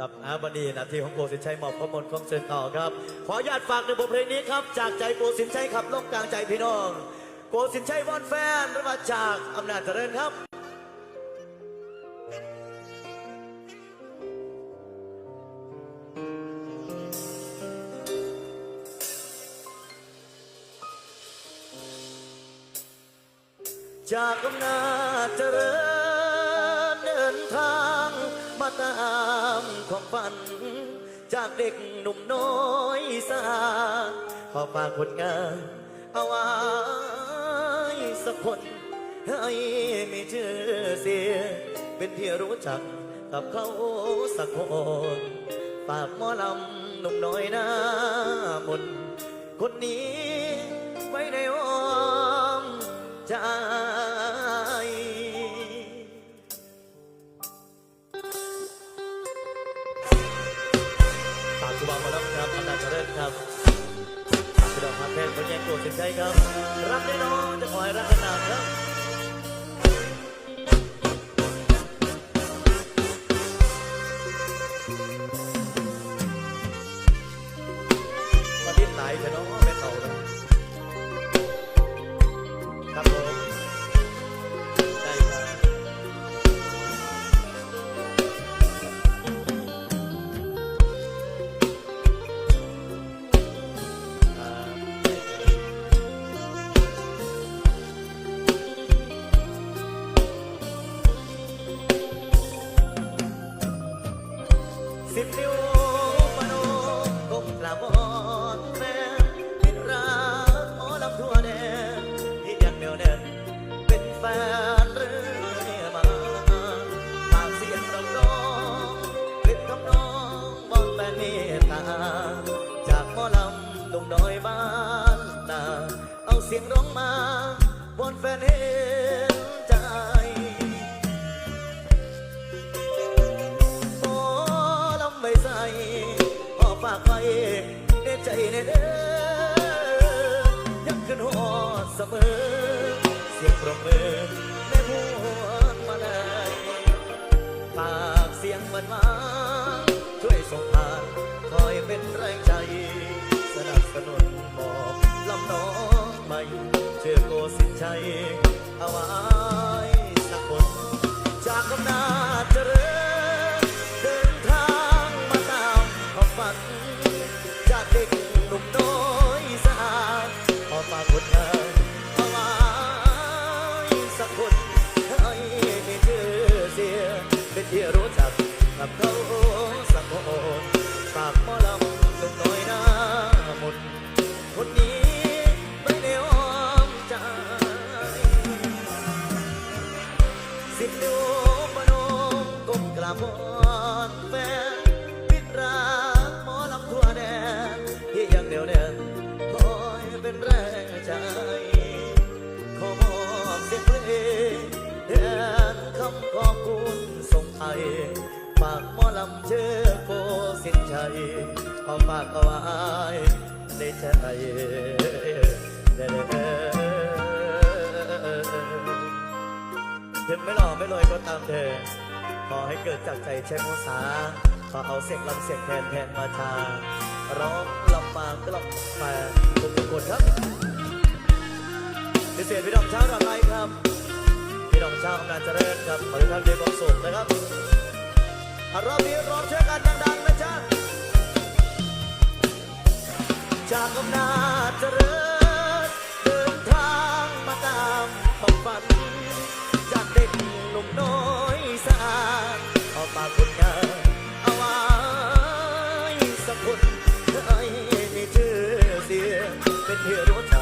กับอาบดีนาทีของโกสินชัยหมอบข้อมูลของเชิญต่อครับ ขออนุญาตฝากในบทเพลงนี้ครับ จากใจโกสินชัยขับลงกลางใจพี่น้อง โกสินชัยวอนแฟนรือว่าจากอำนาจเจริญครับจากอำนาจเจริญเดินทาง ตามความฝัน จากเด็กหนุ่มน้อยสาขอฝากผลงานเอาไว้สักคนให้มีชื่อเสียงเป็นที่รู้จักกับเขาสักคนฝากหมอลำหนุ่มน้อยหน้ามนคนนี้ไว้ในอ้อมใจากคุณบอลมาแล้วครับอันาจเจริญครับฝากพี่ดอกพันแพงคนแย่งตัวสินใจครับ รักแน่นอนจะคอยรักกันนานครับ แฟนเรื่อยมาปากเสียงรำร้องเป็นคำน้องมองแฟนเมตตา จากหมอลำดงน้อยบ้านนาเอาเสียงร้องมาวอนแฟนเห็นใจหมอลำไม่ใส่ขอฝากไว้ในใจในเด้อยังขึ้นหัวเสมอ สียงปรบมือในหัวมาได้ฝากเสียงมันมาช่วยส่งผ่านคอยเป็นแรงใจ สนับสนุนบอกลำน้องใหม่เชื่อโกสินชัย ที่รู้จักกับเขาสักคนฝากหมอลำหนุ่มน้อยหน้ามนคนนี้ไม่ได้อ้อมใจสิบนิ้วมโนก้มกราบวอนแฟนากหมอลำเชื่อโกสินชัยขอฝากเอาไว้ในใจเด้อถึงไม่หล่อไม่รวยก็ตามเธอ ขอให้เกิดจากใจแช่งภาษาขอเอาเสียงลำเสียงแทนแทนมาชา ร้องลำมากลับมาทุกทุกคนครับพิเศษพี่น้องชาดอนไม้ครับพี่น้องชาอำนาจเจริญครับขอให้ท่านมีความสุขนะครับ รอบนี้ร้องช่วยกันดังๆนะจ๊ะ จากอำนาจเจริญเดินทางมาตามความฝัน จากเด็กหนุ่มน้อยสะอาดออกมาคนงานเอาไว้สักคนให้มีชื่อเสียงเป็นที่รู้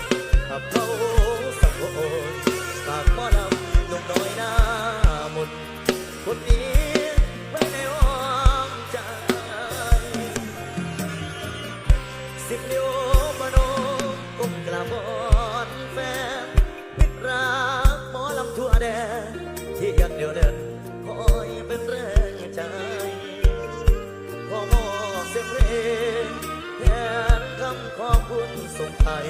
อคุณสงไทย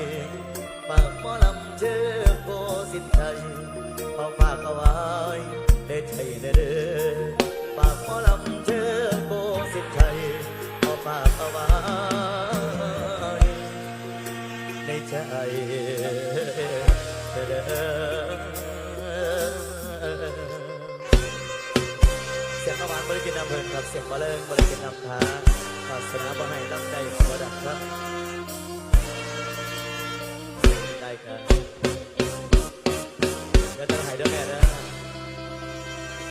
ฝากหมอลำเชื่อโกสินใจขอฝากเอาไว้ได้ใจเด้อฝากหมอลำเชื่อโกสินใจขอฝากเอาไว้ในใจเด้อเสงขวานบริกินอำเผินครับเสียงบอเลิงบริกินอำพาศาสนาบ่ให้ดังใจบขอดักครับ ได้ครับเดี๋ย